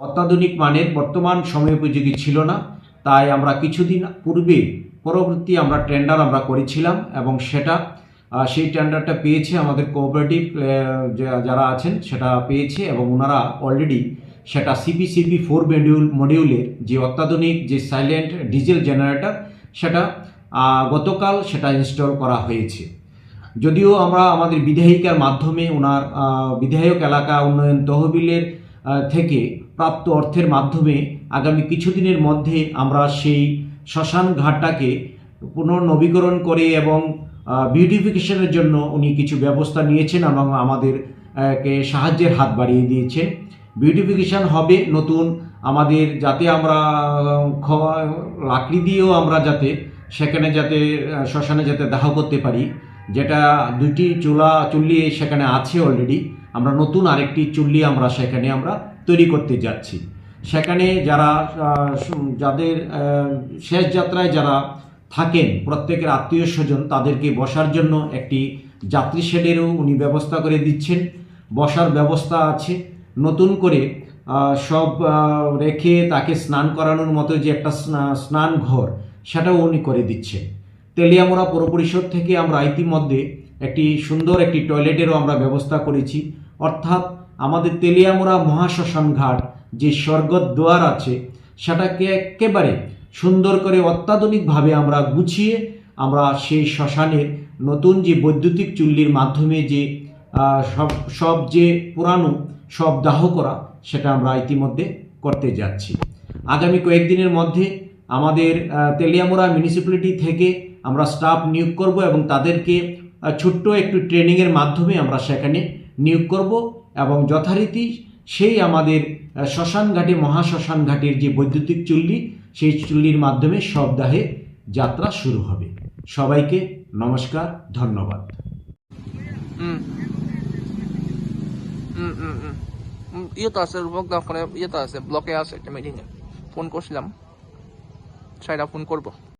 অত্যাধুনিক মানের বর্তমান সময়োপযোগী ছিল না। তাই আমরা কিছুদিন পূর্বে পরবর্তী আমরা টেন্ডার আমরা করেছিলাম এবং সেটা সেই টেন্ডারটা পেয়েছে আমাদের কোঅপারেটিভ যারা আছেন সেটা পেয়েছে এবং ওনারা অলরেডি সেটা সিপিসিপি ফোর মডিউল মডিউলের যে অত্যাধুনিক, যে সাইলেন্ট ডিজেল জেনারেটর সেটা গতকাল সেটা ইনস্টল করা হয়েছে। যদিও আমরা আমাদের বিধায়িকার মাধ্যমে ওনার বিধায়ক এলাকা উন্নয়ন তহবিলের থেকে প্রাপ্ত অর্থের মাধ্যমে আগামী কিছুদিনের মধ্যে আমরা সেই শ্মশান ঘাটটাকে পুনর্নবীকরণ করে এবং বিউটিফিকেশনের জন্য উনি কিছু ব্যবস্থা নিয়েছেন এবং আমাদের কে সাহায্যের হাত বাড়িয়ে দিয়েছেন বিউটিফিকেশান হবে নতুন আমাদের যাতে আমরা লাকড়ি দিয়েও আমরা যাতে সেখানে যাতে শ্মশানে যাতে দাহ করতে পারি। যেটা দুইটি চুলা, চুল্লি সেখানে আছে অলরেডি আমরা নতুন আরেকটি চুল্লি আমরা সেখানে আমরা তৈরি করতে যাচ্ছি। সেখানে যারা যাদের শেষ যাত্রায় যারা থাকেন, প্রত্যেকের আত্মীয় স্বজন, তাদেরকে বসার জন্য একটি যাত্রী শেডেরও উনি ব্যবস্থা করে দিচ্ছেন। বসার ব্যবস্থা আছে। নতুন করে সব রেখে তাকে স্নান করানোর মতো যে একটা স্নান ঘর সেটাও উনি করে দিচ্ছেন। তেলিয়ামোড়া পৌর পরিষদ থেকে আমরা ইতিমধ্যে একটি সুন্দর একটি টয়লেটেরও আমরা ব্যবস্থা করেছি। অর্থাৎ আমাদের তেলিয়ামোড়া মহাশ্মশান ঘাট যে স্বর্গদ্বার আছে, সেটাকে একেবারে সুন্দর করে অত্যাধুনিকভাবে আমরা গুছিয়ে আমরা সেই শ্মশানের নতুন যে বৈদ্যুতিক চুল্লির মাধ্যমে যে সব সব যে পুরানো সব দাহ করা, সেটা আমরা ইতিমধ্যে করতে যাচ্ছি। আগামী কয়েকদিনের মধ্যে আমাদের তেলিয়ামোড়া মিউনিসিপ্যালিটি থেকে আমরা স্টাফ নিয়োগ করব এবং তাদেরকে ছোট্ট একটু ট্রেনিংয়ের মাধ্যমে আমরা সেখানে নিয়োগ করব এবং যথারীতি সেই আমাদের আহ, শ্মশান ঘাটে মহাশ্মশান ঘাটের যে বৈদ্যুতিক চুল্লি সেই চুল্লির মাধ্যমে শবদাহে যাত্রা শুরু হবে। সবাইকে নমস্কার ধন্যবাদ। ইয়ে তো আছে রূপক ফোনে ইয়ে তো আছে ব্লকে আছে একটা মিটিংয়ে ফোন করছিলাম। সাইডা ফোন করব।